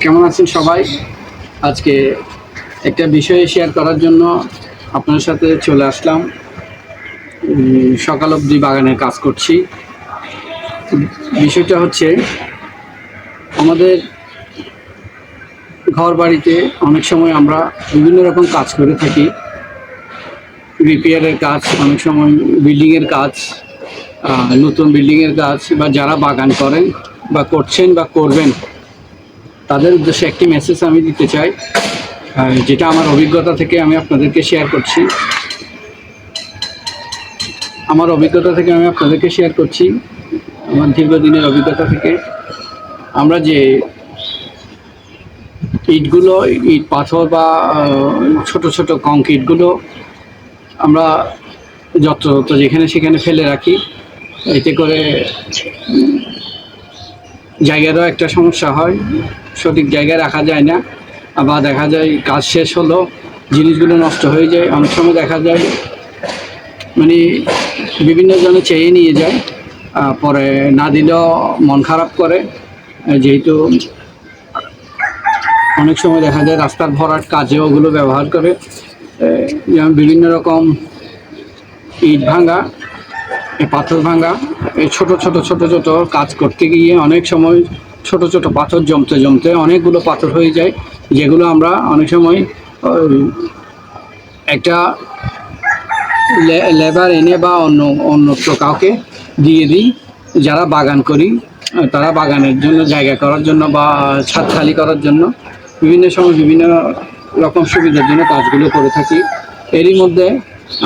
কেমন আছেন সবাই? আজকে একটা বিষয়ে শেয়ার করার জন্য আপনার সাথে চলে আসলাম। সকাল অবধি বাগানের কাজ করছি। বিষয়টা হচ্ছে, আমাদের ঘর বাড়িতে অনেক সময় আমরা বিভিন্ন রকম কাজ করে থাকি। রিপেয়ারের কাজ, অনেক সময় বিল্ডিংয়ের কাজ নতুন বিল্ডিংয়ের কাজ, বা যারা বাগান করেন বা করছেন বা করবেন তাদের উদ্দেশ্যে একটি মেসেজ আমি দিতে চাই যেটা আমার অভিজ্ঞতা থেকে আমি আপনাদেরকে শেয়ার করছি। আমার অভিজ্ঞতা থেকে আমি আপনাদেরকে শেয়ার করছি, আমার দীর্ঘদিনের অভিজ্ঞতা থেকে। আমরা যে ইটগুলো, ইট পাথর বা ছোট ছোট কংক্রিটগুলো আমরা যত তো যেখানে সেখানে ফেলে রাখি, এতে করে জায়গারও একটা সমস্যা হয়, সঠিক জায়গায় রাখা যায় না। বা দেখা যায় কাজ শেষ হলো, জিনিসগুলো নষ্ট হয়ে যায়, অনেক সময় দেখা যায় মানে বিভিন্ন জনে চেয়ে নিয়ে যায় পরে না দিলেও মন খারাপ করে। যেহেতু অনেক সময় দেখা যায় রাস্তার ভরাট কাজে ওগুলো ব্যবহার করে। যেমন বিভিন্ন রকম ইট ভাঙা পাথর ভাঙা, এই ছোট ছোট ছোট ছোট কাজ করতে গিয়ে অনেক সময় ছোট ছোট পাথর জমতে জমতে অনেকগুলো পাথর হয়ে যায়, যেগুলো আমরা অনেক সময় একটা লেবার এনে বা অন্য অন্যত্র কাউকে দিয়ে দিই, যারা বাগান করি, তারা বাগানের জন্য জায়গা করার জন্য বা ছাদ খালি করার জন্য বিভিন্ন সময় বিভিন্ন রকম সুবিধার জন্য কাজগুলো করে থাকি। এরই মধ্যে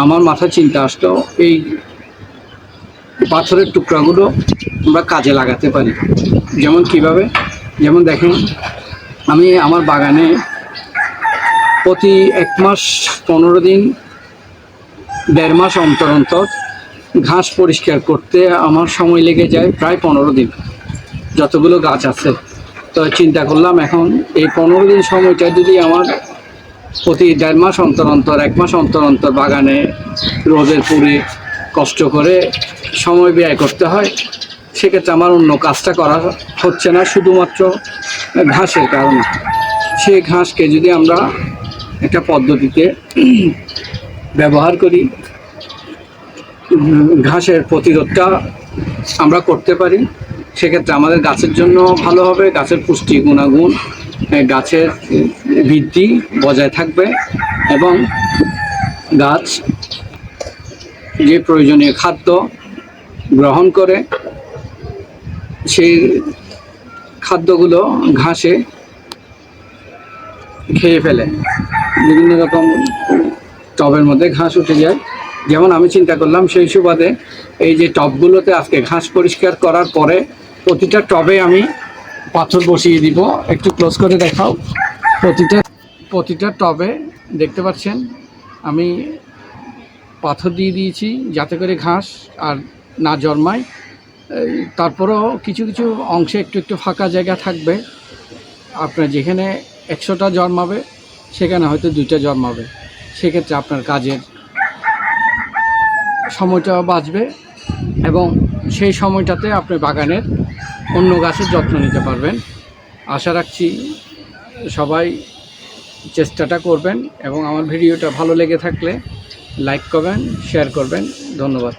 আমার মাথায় চিন্তা আসতো এই পাথরের টুকরাগুলো আমরা কাজে লাগাতে পারি। যেমন কীভাবে? যেমন দেখেন, আমি আমার বাগানে প্রতি এক মাস পনেরো দিন, দেড় মাস অন্তর অন্তর ঘাস পরিষ্কার করতে আমার সময় লেগে যায় প্রায় পনেরো দিন। যতগুলো গাছ আছে। তো চিন্তা করলাম এখন এই পনেরো দিন সময়টা যদি আমার প্রতি দেড় মাস অন্তর অন্তর, এক মাস অন্তর অন্তর বাগানে রোদের পুরে কষ্ট করে সময় ব্যয় করতে হয়, সেক্ষেত্রে আমার অন্য কাজটা করা হচ্ছে না, শুধুমাত্র ঘাসের কারণে। সেই ঘাসকে যদি আমরা একটা পদ্ধতিতে ব্যবহার করি, ঘাসের প্রতিরোধটা আমরা করতে পারি, সেক্ষেত্রে আমাদের গাছের জন্য ভালো হবে, গাছের পুষ্টি গুণাগুণ গাছের বৃদ্ধি বজায় থাকবে এবং গাছ যে প্রয়োজনীয় খাদ্য গ্রহণ করে, সেই খাদ্যগুলো ঘাসে খেয়ে ফেলে। বিভিন্ন রকম টবের মধ্যে ঘাস উঠে যায়। যেমন আমি চিন্তা করলাম, সেই সুবাদে এই যে টবগুলোতে আজকে ঘাস পরিষ্কার করার পরে প্রতিটা টবে আমি পাথর বসিয়ে দিব। একটু ক্লোজ করে দেখাও। প্রতিটা প্রতিটা টবে দেখতে পাচ্ছেন, আমি পাথর দিয়ে দিয়েছি যাতে করে ঘাস আর না জন্মায়। তারপরেও কিছু কিছু অংশে একটু একটু ফাঁকা জায়গা থাকবে। আপনার যেখানে একশোটা জন্মাবে, সেখানে হয়তো দুইটা জন্মাবে। সেক্ষেত্রে আপনার কাজের সময়টাও বাঁচবে এবং সেই সময়টাতে আপনি বাগানের অন্য গাছের যত্ন নিতে পারবেন। আশা রাখছি সবাই চেষ্টাটা করবেন এবং আমার ভিডিওটা ভালো লেগে থাকলে লাইক করবেন, শেয়ার করবেন। ধন্যবাদ।